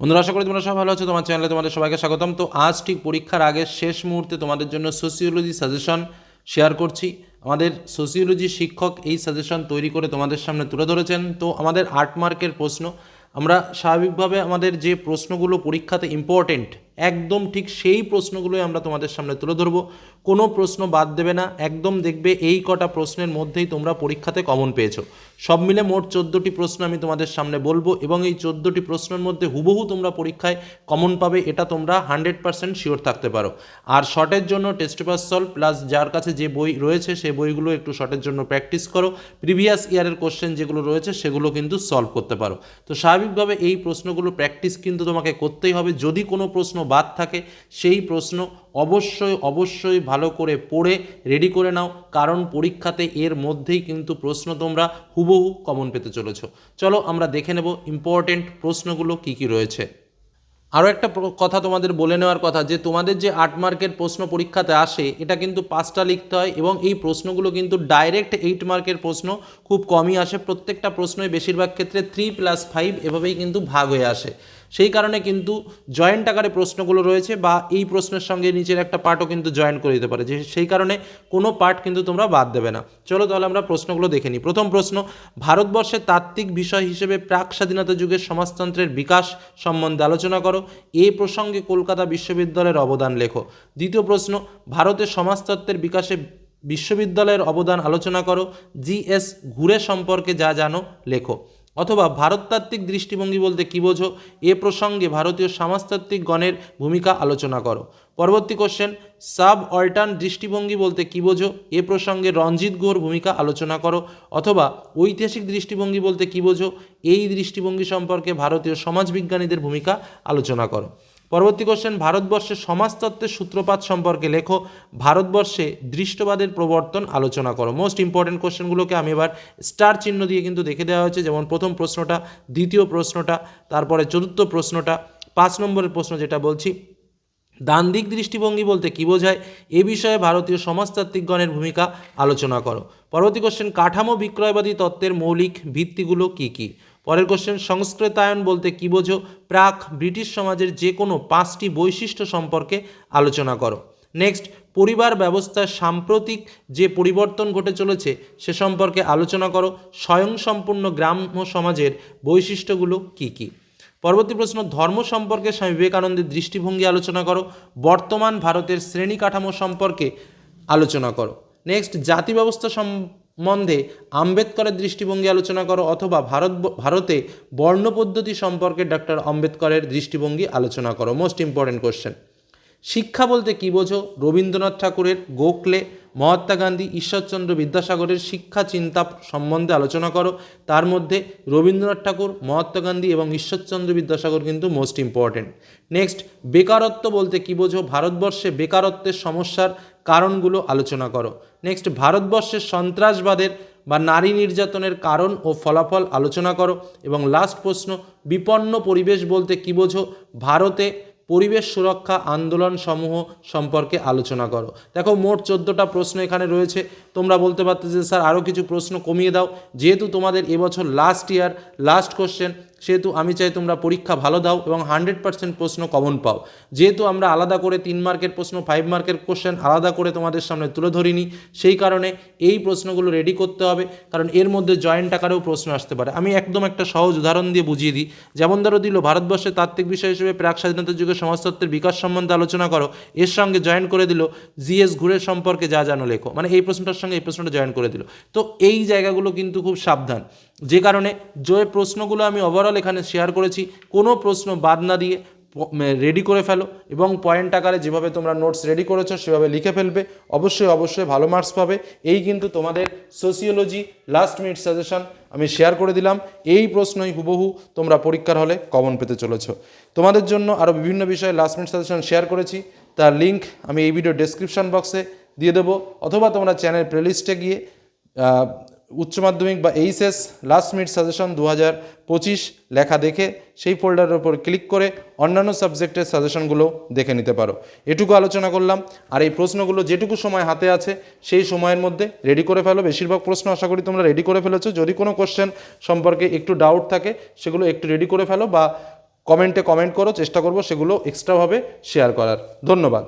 বন্ধুরা, আশা করি তোমরা সবাই ভালো আছো। তোমার চ্যানেলে তোমাদের সবাইকে স্বাগতম। তো আজ ঠিক পরীক্ষার আগে শেষ মুহূর্তে তোমাদের জন্য সোসিওলজি সাজেশন শেয়ার করছি। আমাদের সোসিওলজি শিক্ষক এই সাজেশন তৈরি করে তোমাদের সামনে তুলে ধরেছেন। তো আমাদের আট মার্কের প্রশ্ন, আমরা স্বাভাবিকভাবে আমাদের যে প্রশ্নগুলো পরীক্ষাতে ইম্পর্টেন্ট একদম ঠিক সেই প্রশ্নগুলোই আমরা তোমাদের সামনে তুলে ধরবো। কোনো প্রশ্ন বাদ দেবে না, একদম দেখবে এই কটা প্রশ্নের মধ্যেই তোমরা পরীক্ষাতে কমন পেয়েছ। সব মিলে মোট চোদ্দোটি প্রশ্ন আমি তোমাদের সামনে বলব এবং এই চোদ্দোটি প্রশ্নের মধ্যে হুবহু তোমরা পরীক্ষায় কমন পাবে, এটা তোমরা হান্ড্রেড পার্সেন্ট শিওর থাকতে পারো। আর শর্টের জন্য টেস্ট পাস সলভ প্লাস যার কাছে যে বই রয়েছে সেই বইগুলো একটু শর্টের জন্য প্র্যাকটিস করো। প্রিভিয়াস ইয়ারের কোশ্চেন যেগুলো রয়েছে সেগুলো কিন্তু সলভ করতে পারো। তো স্বাভাবিকভাবে এই প্রশ্নগুলো প্র্যাকটিস কিন্তু তোমাকে করতেই হবে। যদি কোনো প্রশ্ন বাদ থাকে, সেই প্রশ্ন অবশ্যই অবশ্যই ভালো করে পড়ে রেডি করে নাও। কারণ পরীক্ষাতে এর মধ্যেই কিন্তু প্রশ্ন তোমরা হুবহু কমন পেতে চলেছ। চলো আমরা দেখে নেব ইম্পর্টেন্ট প্রশ্নগুলো কি কি রয়েছে। আরও একটা কথা তোমাদের বলে নেওয়ার কথা যে, তোমাদের যে আট মার্কের প্রশ্ন পরীক্ষাতে আসে, এটা কিন্তু পাঁচটা লিখতে হয় এবং এই প্রশ্নগুলো কিন্তু ডাইরেক্ট এইট মার্কের প্রশ্ন, খুব কমই আসে। প্রত্যেকটা প্রশ্নই বেশিরভাগ ক্ষেত্রে থ্রি প্লাস ফাইভ এভাবেই কিন্তু ভাগ হয়ে আসে। সেই কারণে কিন্তু জয়েন্ট আকারে প্রশ্নগুলো রয়েছে বা এই প্রশ্নের সঙ্গে নিচের একটা পার্টও কিন্তু জয়েন করে দিতে পারে, যে সেই কারণে কোনো পার্ট কিন্তু তোমরা বাদ দেবে না। চলো তাহলে আমরা প্রশ্নগুলো দেখে নিই। প্রথম প্রশ্ন ভারতবর্ষের তাত্ত্বিক বিষয় হিসেবে প্রাক স্বাধীনতা যুগের সমাজতন্ত্রের বিকাশ সম্বন্ধে আলোচনা করো। এই প্রসঙ্গে কলকাতা বিশ্ববিদ্যালয়ের অবদান লেখো। দ্বিতীয় প্রশ্ন, ভারতের সমাজতত্ত্বের বিকাশে বিশ্ববিদ্যালয়ের অবদান আলোচনা করো। জিএস ঘুরে সম্পর্কে যা জানো, লেখো। অথবা ভারততাত্ত্বিক দৃষ্টিভঙ্গি বলতে কী বোঝো? এ প্রসঙ্গে ভারতীয় সমাজতাত্ত্বিক গণের ভূমিকা আলোচনা করো। পরবর্তী কোশ্চেন সাব অল্টার্ন দৃষ্টিভঙ্গি বলতে কী বোঝো? এ প্রসঙ্গে রঞ্জিত গুহর ভূমিকা আলোচনা করো। অথবা ঐতিহাসিক দৃষ্টিভঙ্গি বলতে কী বোঝো? এই দৃষ্টিভঙ্গি সম্পর্কে ভারতীয় সমাজবিজ্ঞানীদের ভূমিকা আলোচনা করো। পরবর্তী কোশ্চেন ভারতবর্ষে সমাজতত্ত্বের সূত্রপাত সম্পর্কে লেখো। ভারতবর্ষে দৃষ্টবাদের প্রবর্তন আলোচনা করো। মোস্ট ইম্পর্টেন্ট কোশ্চেনগুলোকে আমি এবার স্টার চিহ্ন দিয়ে কিন্তু দেখে দেওয়া হয়েছে। যেমন প্রথম প্রশ্নটা, দ্বিতীয় প্রশ্নটা, তারপরে চতুর্থ প্রশ্নটা, পাঁচ নম্বরের প্রশ্ন যেটা বলছি। দান্দিক দৃষ্টিভঙ্গি বলতে কী বোঝায়? এ বিষয়ে ভারতীয় সমাজতাত্ত্বিকগণের ভূমিকা আলোচনা করো। পরবর্তী কোশ্চেন কাঠামো বিক্রয়বাদী তত্ত্বের মৌলিক ভিত্তিগুলো কী কী? পরের কোশ্চেন সংস্কৃতায়ন বলতে কী বোঝো? প্রাক ব্রিটিশ সমাজের যে কোনো পাঁচটি বৈশিষ্ট্য সম্পর্কে আলোচনা করো। নেক্সট পরিবার ব্যবস্থার সাম্প্রতিক যে পরিবর্তন ঘটে চলেছে, সে সম্পর্কে আলোচনা করো। স্বয়ংসম্পূর্ণ গ্রাম্য সমাজের বৈশিষ্ট্যগুলো কী কী? পরবর্তী প্রশ্ন, ধর্ম সম্পর্কে স্বামী বিবেকানন্দের দৃষ্টিভঙ্গি আলোচনা করো। বর্তমান ভারতের শ্রেণি কাঠামো সম্পর্কে আলোচনা করো। নেক্সট জাতি ব্যবস্থা সম্বন্ধে আম্বেদকরের দৃষ্টিভঙ্গি আলোচনা করো অথবা ভারত ভারতে বর্ণ পদ্ধতি সম্পর্কে ডক্টর আম্বেদকরের দৃষ্টিভঙ্গি আলোচনা করো। মোস্ট ইম্পর্টেন্ট কোশ্চেন শিক্ষা বলতে কী বোঝো? রবীন্দ্রনাথ ঠাকুরের গোখলে, মহাত্মা গান্ধী, ঈশ্বরচন্দ্র বিদ্যাসাগরের শিক্ষা চিন্তা সম্বন্ধে আলোচনা করো। তার মধ্যে রবীন্দ্রনাথ ঠাকুর, মহাত্মা গান্ধী এবং ঈশ্বরচন্দ্র বিদ্যাসাগর কিন্তু মোস্ট ইম্পর্টেন্ট নেক্সট বেকারত্ব বলতে কী বোঝো? ভারতবর্ষে বেকারত্বের সমস্যার কারণগুলো আলোচনা করো। নেক্সট ভারতবর্ষের সন্ত্রাসবাদের বা নারী নির্যাতনের কারণ ও ফলাফল আলোচনা করো। এবং লাস্ট প্রশ্ন, বিপন্ন পরিবেশ বলতে কী বোঝো? ভারতে পরিবেশ সুরক্ষা আন্দোলন সমূহ সম্পর্কে আলোচনা করো। দেখো, মোট চোদ্দোটা প্রশ্ন এখানে রয়েছে। তোমরা বলতে পারতে যে, স্যার আরও কিছু প্রশ্ন কমিয়ে দাও। যেহেতু তোমাদের এবছর লাস্ট ইয়ার লাস্ট কোশ্চেন সেহেতু আমি চাই তোমরা পরীক্ষা ভালো দাও এবং হান্ড্রেড পার্সেন্ট প্রশ্ন কমন পাও। যেহেতু আমরা আলাদা করে তিন মার্কের প্রশ্ন ফাইভ মার্কের কোশ্চেন আলাদা করে তোমাদের সামনে তুলে ধরিনি, সেই কারণে এই প্রশ্নগুলো রেডি করতে হবে, কারণ এর মধ্যে জয়েন্ট আকারেও প্রশ্ন আসতে পারে। আমি একদম একটা সহজ উদাহরণ দিয়ে বুঝিয়ে দিই। যেমন ধরো দিল ভারতবর্ষের তাত্ত্বিক বিষয় হিসেবে প্রাক স্বাধীনতা যুগে সমাজতত্ত্বের বিকাশ সম্বন্ধে আলোচনা করো, এর সঙ্গে জয়েন করে দিল জিএস ঘুরের সম্পর্কে যা জানো লেখো। মানে এই প্রশ্নটার সঙ্গে এই প্রশ্নটা জয়েন করে দিল। তো এই জায়গাগুলো কিন্তু খুব সাবধান। যে কারণে যে প্রশ্নগুলো আমি ওভারঅল এখানে শেয়ার করেছি। কোনো প্রশ্ন বাদ না দিয়ে রেডি করে ফেলো এবং পয়েন্ট আকারে যেভাবে তোমরা নোটস রেডি করেছ, সেভাবে লিখে ফেলবে। অবশ্যই অবশ্যই ভালো মার্কস পাবে। এই কিন্তু তোমাদের সোসিওলজি লাস্ট মিনিট সাজেশন আমি শেয়ার করে দিলাম। এই প্রশ্নই হুবহু তোমরা পরীক্ষার হলে কমন পেতে চলেছো। তোমাদের জন্য আরও বিভিন্ন বিষয়ে লাস্ট মিনিট সাজেশন শেয়ার করেছি। তার লিঙ্ক আমি এই ভিডিও ডেসক্রিপশন বক্সে দিয়ে দেবো। অথবা তোমরা চ্যানেল প্লেলিস্টে গিয়ে উচ্চ মাধ্যমিক বা এইচএস লাস্ট মিনিট সাজেশন দু পঁচিশ লেখা দেখে সেই ফোল্ডারের ওপর ক্লিক করে অন্যান্য সাবজেক্টের সাজেশনগুলো দেখে নিতে পারো। এটুকু আলোচনা করলাম। আর এই প্রশ্নগুলো যেটুকু সময় হাতে আছে, সেই সময়ের মধ্যে রেডি করে ফেলো। বেশিরভাগ প্রশ্ন আশা করি তোমরা রেডি করে ফেলেছো। যদি কোনো কোশ্চেন সম্পর্কে একটু ডাউট থাকে, সেগুলো একটু রেডি করে ফেলো বা কমেন্টে কমেন্ট করো। চেষ্টা করব সেগুলো এক্সট্রাভাবে শেয়ার করার। ধন্যবাদ।